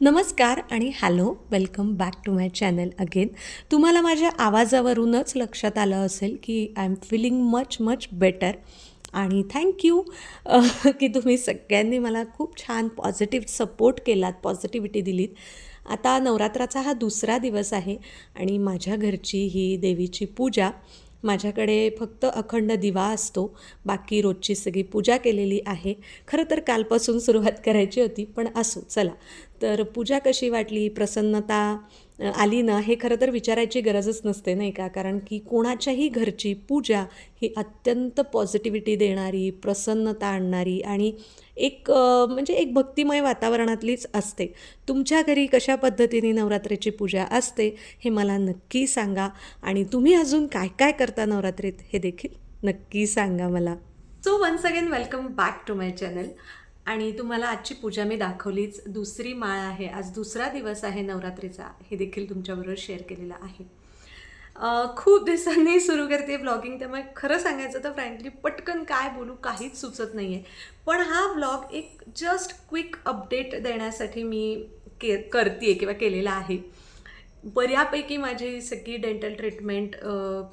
नमस्कार आणि hello welcome back to my channel again. तुम्हाला माझ्या आवाजावरूनच लक्षात आलं असेल की I am feeling much much better आणि थँक्यू की तुम्ही सगळ्यांनी मला खूप छान पॉझिटिव्ह सपोर्ट केलात पॉझिटिव्हिटी दिलीत. आता नवरात्राचा हा दुसरा दिवस आहे आणि माझ्या घरची ही देवीची पूजा माझ्याकडे फक्त अखंड दिवा असतो. बाकी रोजची सगळी पूजा केलेली आहे. खरं तर कालपासून सुरुवात करायची होती पण असो चला. तर पूजा कशी वाटली? प्रसन्नता? आली ना हे खरं तर विचारायची गरजच नसते नाही का? कारण की कोणाच्याही घरची पूजा ही अत्यंत पॉझिटिव्हिटी देणारी प्रसन्नता आणणारी आणि एक म्हणजे एक भक्तिमय वातावरणातलीच असते. तुमच्या घरी कशा पद्धतीने नवरात्रीची पूजा असते हे मला नक्की सांगा आणि तुम्ही अजून काय काय करता नवरात्रीत हे देखील नक्की सांगा मला. So once again welcome back to my channel आणि तुम्हाला आजची पूजा मी दाखवलीच. दुसरी माळ आहे. आज दुसरा दिवस आहे नवरात्रीचा. हे देखील तुमच्याबरोबर शेअर केलेलं आहे. खूप दिवसांनी सुरू करते ब्लॉगिंग त्यामुळे खरं सांगायचं तर फ्रँकली पटकन काय बोलू काहीच सुचत नाही आहे पण हा ब्लॉग एक जस्ट क्विक अपडेट देण्यासाठी मी के करते किंवा केलेला आहे. बऱ्यापैकी माझी सगळी डेंटल ट्रीटमेंट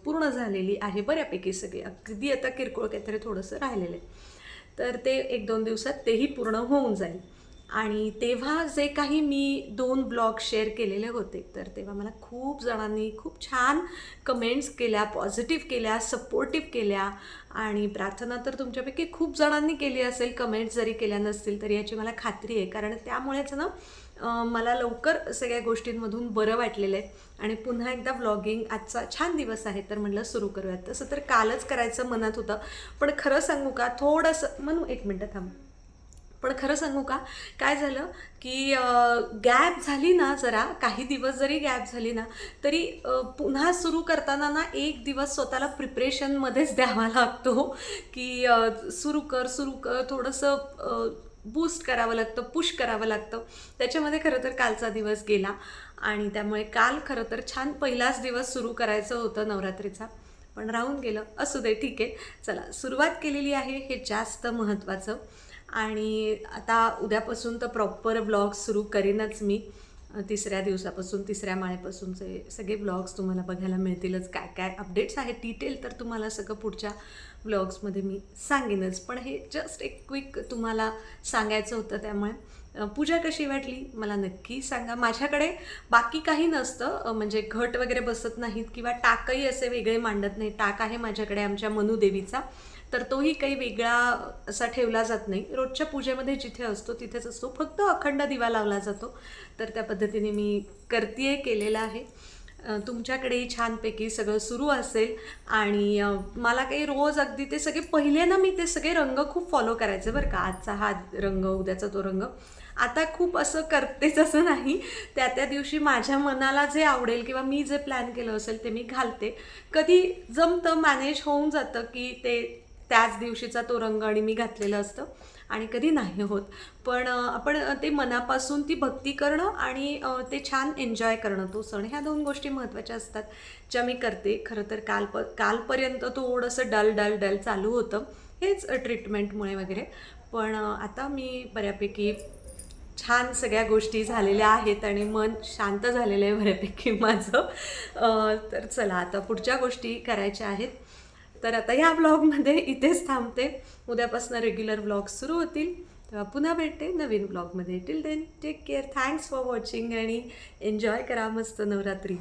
पूर्ण झालेली आहे बऱ्यापैकी सगळी. अगदी आता किरकोळ काहीतरी थोडंसं राहिलेलं आहे. तर ते एक दोन दिवसात तेही पूर्ण होऊन जाईल. आणि तेव्हा जे काही मी दोन ब्लॉग शेअर केलेले होते तर तेव्हा मला खूप जणांनी खूप छान कमेंट्स केल्या पॉझिटिव्ह केल्या सपोर्टिव्ह केल्या. आणि प्रार्थना तर तुमच्यापैकी खूप जणांनी केली असेल कमेंट्स जरी केल्या नसतील तरी याची मला खात्री आहे. कारण त्यामुळेच ना मला लवकर सगळ्या गोष्टींमधून बरं वाटलेलं आहे. आणि पुन्हा एकदा व्लॉगिंग आजचा छान दिवस आहे तर म्हटलं सुरू करूयात. तसं तर कालच करायचं मनात होतं. पण खरं सांगू का थोडंसं म्हणू एक मिनटं थांब. पण खरं सांगू का? काय झालं की गॅप झाली ना जरा काही दिवस जरी गॅप झाली ना तरी पुन्हा सुरू करताना ना एक दिवस स्वतःला प्रिपरेशनमध्येच द्यावा लागतो की सुरू कर सुरू कर थोडंसं बूस्ट करावं लागतं पुश करावं लागतं. त्याच्यामध्ये खरं तर कालचा दिवस गेला आणि त्यामुळे काल खरं तर छान पहिलाच दिवस सुरू करायचं होतं नवरात्रीचा. पण राहून गेलं. असू दे ठीक आहे. चला सुरुवात केलेली आहे हे जास्त महत्त्वाचं. आणि आता उद्यापासून तर प्रॉपर ब्लॉग सुरू करीनच मी. तिसऱ्या दिवसापासून तिसऱ्या माळेपासूनचे सगळे ब्लॉग्स तुम्हाला बघायला मिळतीलच. काय काय अपडेट्स आहेत डिटेल तर तुम्हाला सगळं पुढच्या ब्लॉग्समध्ये मी सांगेनच. पण हे जस्ट एक क्विक तुम्हाला सांगायचं होतं त्यामुळे. पूजा कशी वाटली? मला नक्की सांगा. माझ्याकडे बाकी काही नसतं. म्हणजे घट वगैरे बसत नाहीत किंवा टाकही असे वेगळे मांडत नाही टाक आहे माझ्याकडे आमच्या मनुदेवीचा. तर तोही काही वेगळा असा ठेवला जात नाही. रोजच्या पूजेमध्ये जिथे असतो तिथेच असतो. फक्त अखंड दिवा लावला जातो. तर त्या पद्धतीने मी करतीये केलेला आहे. तुमच्याकडेही छानपैकी सगळं सुरू असेल आणि मला काही रोज अगदी ते सगळे पहिले ना मी ते सगळे रंग खूप फॉलो करायचे बरं का. आजचा हा रंग उद्याचा तो रंग. आता खूप असं करतेच असं नाही. त्या त्या दिवशी माझ्या मनाला जे आवडेल किंवा मी जे प्लॅन केलं असेल ते मी घालते. कधी जमतं मॅनेज होऊन जातं की ते त्याच दिवशीचा तो रंग आणि मी घातलेलं असतं. आणि कधी नाही होत. पण आपण ते मनापासून ती भक्ती करणं आणि ते छान एन्जॉय करणं तो सण. ह्या दोन गोष्टी महत्त्वाच्या असतात. ज्या मी करते खरं तर काल प कालपर्यंत थोडंसं डल डल डल चालू होतं. हेच ट्रीटमेंटमुळे वगैरे. पण आता मी बऱ्यापैकी छान सगळ्या गोष्टी झालेल्या आहेत आणि मन शांत झालेलं आहे बऱ्यापैकी माझं. तर चला आता पुढच्या गोष्टी करायच्या आहेत. तर आता ह्या ब्लॉगमध्ये इथेच थांबते. उद्यापासून रेग्युलर ब्लॉग सुरू होतील. तेव्हा पुन्हा भेटते नवीन ब्लॉगमध्ये till then take care thanks for watching आणि एन्जॉय करा मस्त नवरात्री.